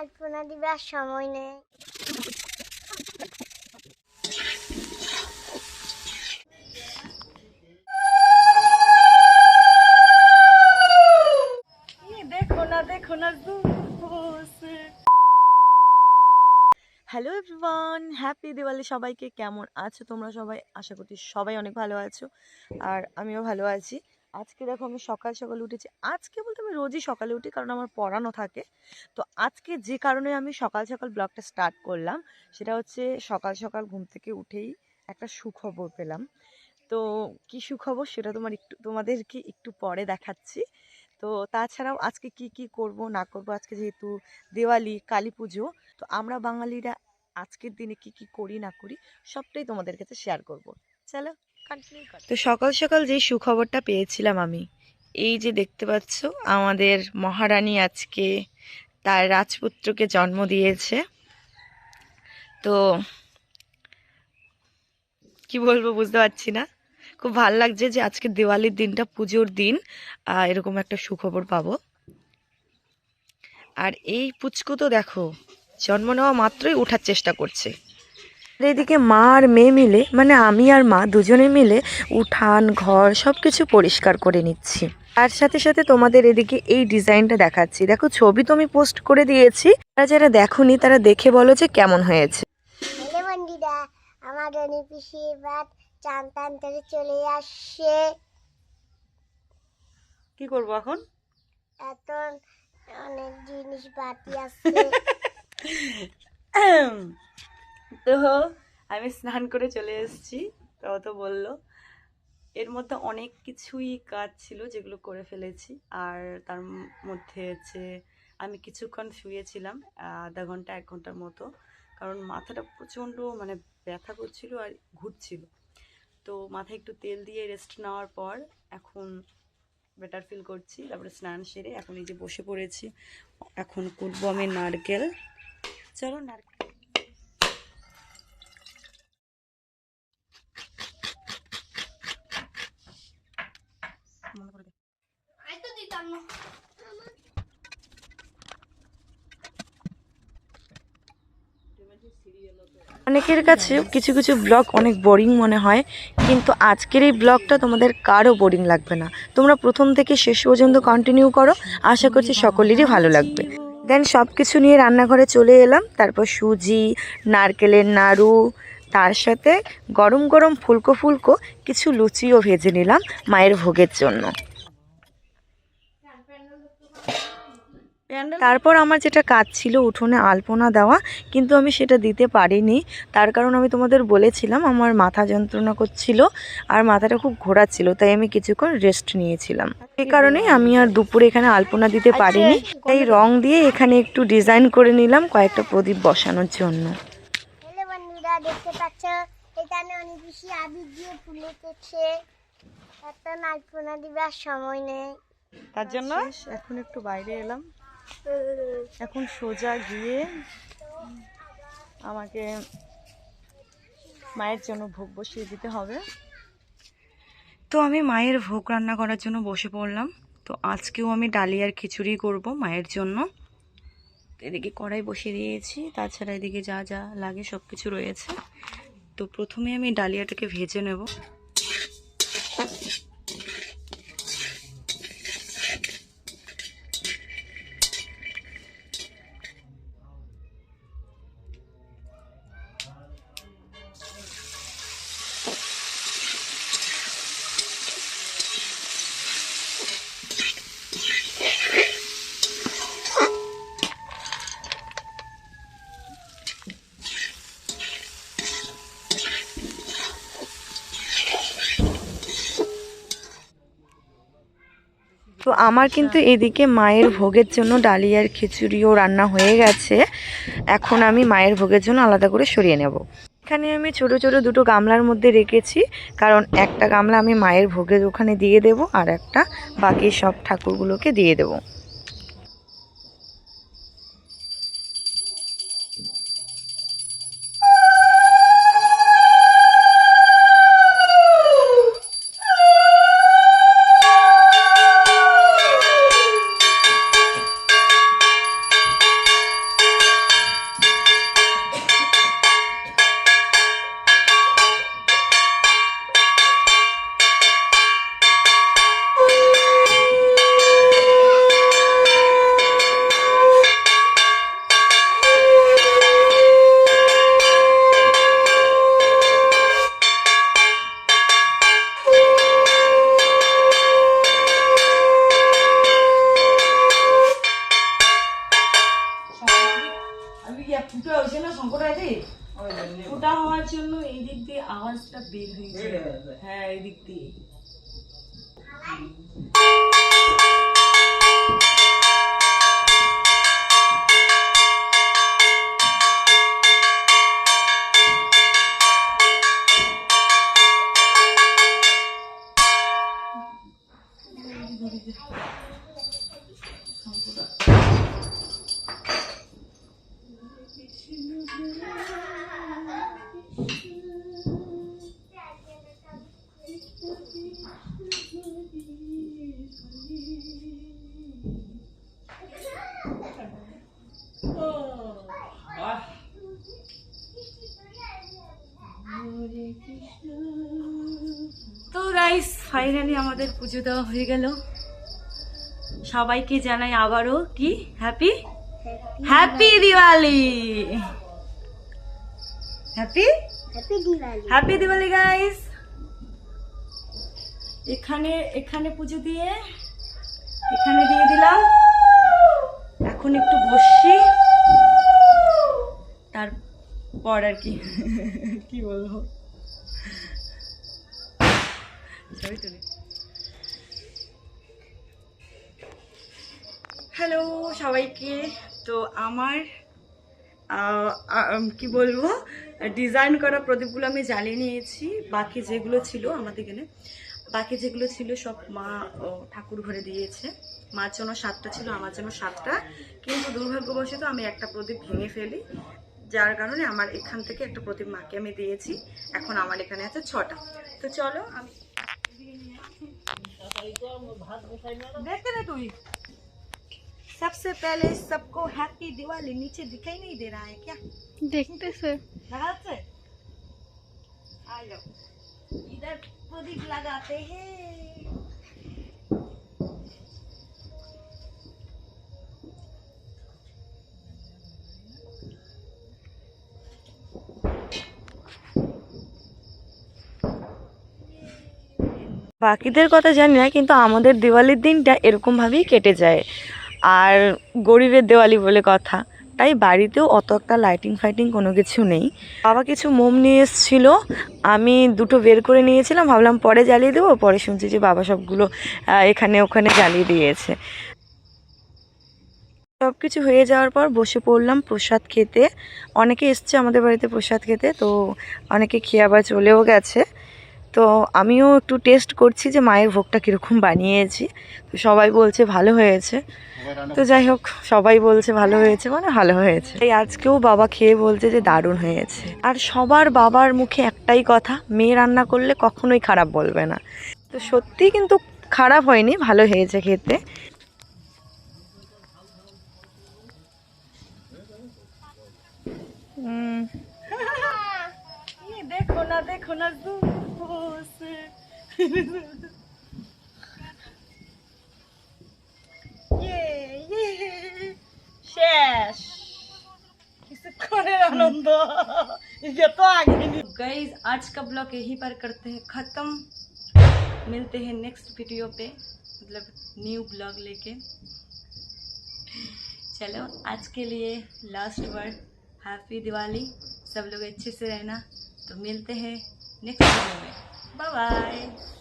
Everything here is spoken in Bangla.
আলপনা দিবার সময় নেই। দেখো না দেখো না হ্যালো এভরিওয়ান হ্যাপি দিওয়ালি সবাইকে। কেমন আছো তোমরা সবাই? আশা করছি সবাই অনেক ভালো আছো। আর আমিও ভালো আছি। আজকে দেখো আমি সকাল সকাল উঠেছি। আজকে বলতে আমি রোজই সকালে উঠি কারণ আমার পড়ানো থাকে। তো আজকে যে কারণে আমি সকাল সকাল ব্লগটা স্টার্ট করলাম, সেটা হচ্ছে সকাল সকাল ঘুম থেকে উঠেই একটা সুখবর পেলাম। তো কি সুখবর সেটা তোমার একটু, তোমাদেরকে একটু পরে দেখাচ্ছি। তো তাছাড়াও আজকে কি কি করব, না করব, আজকে যেহেতু দেওয়ালি, কালী পুজো, তো আমরা বাঙালিরা আজকের দিনে কি কি করি, না করি, সবটাই তোমাদের কাছে শেয়ার করব। চলো কন্টিনিউ তো সকাল সকাল যে সুখবরটা পেয়েছিলাম আমি, এই যে দেখতে পাচ্ছ, আমাদের মহারানী আজকে তার রাজপুত্রকে জন্ম দিয়েছে। তো কি বলব বুঝতে পারছি না। খুব ভালো লাগছে যে আজকে দিওয়ালির দিনটা, পুজোর দিন এরকম একটা সুখবর পাবো। আর এই পুচকু তো দেখো, জন্ম নেওয়া মাত্রই ওঠার চেষ্টা করছে। আর এদিকে মা আর মেয়ে মিলে মানে আমি আর মা দুজনে মিলে উঠান ঘর সব কিছু পরিষ্কার করে নিচ্ছি। তার সাথে সাথে তোমাদের এদিকে এই ডিজাইনটা দেখাচ্ছি। দেখো ছবি তো আমি পোস্ট করে দিয়েছি। তারা যারা দেখোনি তারা দেখে বলো যে কেমন হয়েছে। আমার এবার চান চলে আসছে। কি করব এখন? এত অনেক জিনিস বাকি আছে। তো আমি স্নান করে চলে এসেছি। তো তো বলল, এর মধ্যে অনেক কিছুই কাজ ছিল যেগুলো করে ফেলেছি। আর তার মধ্যে হচ্ছে, আমি কিছুক্ষণ শুয়েছিলাম, আধা ঘণ্টা, এক ঘণ্টার মতো। কারণ মাথাটা প্রচণ্ড মানে ব্যথা করছিল আর ঘুরছিল। তো মাথায় একটু তেল দিয়ে রেস্ট নেওয়ার পর এখন বেটার ফিল করছি। তারপরে স্নান সেরে এখন এই যে বসে পড়েছি। এখন কুটবো আমি নারকেল। চলো নারকেল। অনেকের কাছে কিছু কিছু ব্লগ অনেক বোরিং মনে হয়, কিন্তু আজকের এই ব্লগটা তোমাদের কারও বোরিং লাগবে না। তোমরা প্রথম থেকে শেষ পর্যন্ত কন্টিনিউ করো, আশা করছি সকলেরই ভালো লাগবে। দেন সব কিছু নিয়ে রান্নাঘরে চলে এলাম, তারপর সুজি, নারকেলের নাড়ু, তার সাথে গরম গরম ফুলকো ফুলকো, কিছু লুচিও ভেজে নিলাম মায়ের ভোগের জন্য। তারপর আমার যেটা কাজ ছিল উঠোনে আলপনা দেওয়া কিন্তু আমি সেটা দিতে পারিনি। তার কারণ আমি তোমাদের বলেছিলাম আমার মাথা যন্ত্রণা করছিল আর মাথাটা খুব ঘোরাচ্ছিল তাই আমি কিছুক্ষণ রেস্ট নিয়েছিলাম। এই কারণেই আমি আর দুপুরে এখানে আলপনা দিতে পারিনি। তাই রং দিয়ে এখানে একটু ডিজাইন করে নিলাম কয়েকটা প্রদীপ বসানোর জন্য। হ্যালো দেখতে পাচ্ছ? এখানে অনেক বেশি আবির দিয়ে ফুলেছে এত আলপনা দিবার সময় নেই। তার জন্য? এখন একটু বাইরে এলাম। এখন সোজা গিয়ে আমাকে মায়ের জন্য ভোগ বসিয়ে দিতে হবে। তো আমি মায়ের ভোগ রান্না করার জন্য বসে পড়লাম। তো আজকেও আমি ডালিয়ার খিচুড়ি করব মায়ের জন্য। এদিকে কড়াই বসিয়ে দিয়েছি, তাছাড়া এদিকে যা যা লাগে সব কিছু রয়েছে। তো প্রথমে আমি ডালিয়াটাকে ভেজে নেব। তো আমার কিন্তু এদিকে মায়ের ভোগের জন্য ডালিয়ার খিচুড়িও রান্না হয়ে গেছে। এখন আমি মায়ের ভোগের জন্য আলাদা করে সরিয়ে নেব। এখানে আমি ছোট ছোট দুটো গামলার মধ্যে রেখেছি। কারণ একটা গামলা আমি মায়ের ভোগের ওখানে দিয়ে দেব আর একটা বাকি সব ঠাকুরগুলোকে দিয়ে দেব। দিয়ে আওয়াজটা বের হয়েছে হ্যাঁ এই দিক দিয়ে তো ফাইনালি আমাদের পুজো দেওয়া হয়ে গেল। সবাইকে জানাই আবারও কি? Happy happy Diwali happy happy Diwali guys এখানে এখানে পুজো দিয়ে এখানে দিয়ে দিলাম। এখন একটু বসছি। তারপর আর কি। কি বলব ছবি তুলি হ্যালো সবাইকে। তো আমার কি বলব? ডিজাইন করা প্রদীপগুলো আমি জ্বালিয়ে নিয়েছি। বাকি যেগুলো ছিল আমাদের এখানে, বাকি যেগুলো ছিল সব মা ঠাকুর ঘরে দিয়েছে। মার জন্য সাতটা ছিল, আমার জন্য সাতটা। কিন্তু দুর্ভাগ্যবশত আমি একটা প্রদীপ ভেঙে ফেলি। যার কারণে আমার এখান থেকে একটা প্রদীপ মাকে আমি দিয়েছি। এখন আমার এখানে আছে ছটা। তো চলো আমি देखते ना तू सबसे पहले सबको हैप्पी दिवाली नीचे दिखाई नहीं दे रहा है क्या? देखते सर। से। इधर लगाते हैं। বাকিদের কথা জানি না, কিন্তু আমাদের দিওয়ালির দিনটা এরকমভাবেই কেটে যায়। আর গরিবের দেওয়ালি বলে কথা, তাই বাড়িতেও অত একটা লাইটিং ফাইটিং কোনো কিছু নেই। বাবা কিছু মোম নিয়ে এসেছিল, আমি দুটো বের করে নিয়েছিলাম, ভাবলাম পরে জ্বালিয়ে দেবো, পরে শুনছি যে বাবা সবগুলো এখানে ওখানে জ্বালিয়ে দিয়েছে। সব কিছু হয়ে যাওয়ার পর বসে পড়লাম প্রসাদ খেতে। অনেকে এসছে আমাদের বাড়িতে প্রসাদ খেতে, তো অনেকে খেয়ে আবার চলেও গেছে। তো আমিও একটু টেস্ট করছি যে মায়ের ভোগটা কীরকম বানিয়েছি। তো সবাই বলছে ভালো হয়েছে। তো যাই হোক, সবাই বলছে ভালো হয়েছে মানে ভালো হয়েছে। তাই আজকেও বাবা খেয়ে বলছে যে দারুণ হয়েছে। আর সবার বাবার মুখে একটাই কথা, মেয়ে রান্না করলে কখনোই খারাপ বলবে না। তো সত্যি কিন্তু খারাপ হয়নি, ভালো হয়েছে খেতে। দেখো না দেখো না শেষ কিছুক্ষণের আনন্দ ये तो आगे नहीं गाइस आज का ब्लॉग यहीं पर करते हैं खत्म मिलते हैं नेक्स्ट वीडियो पे मतलब न्यू ब्लॉग लेके चलो आज के लिए लास्ट वर्ड हैप्पी दिवाली सब लोग अच्छे से रहना तो मिलते हैं next video में bye bye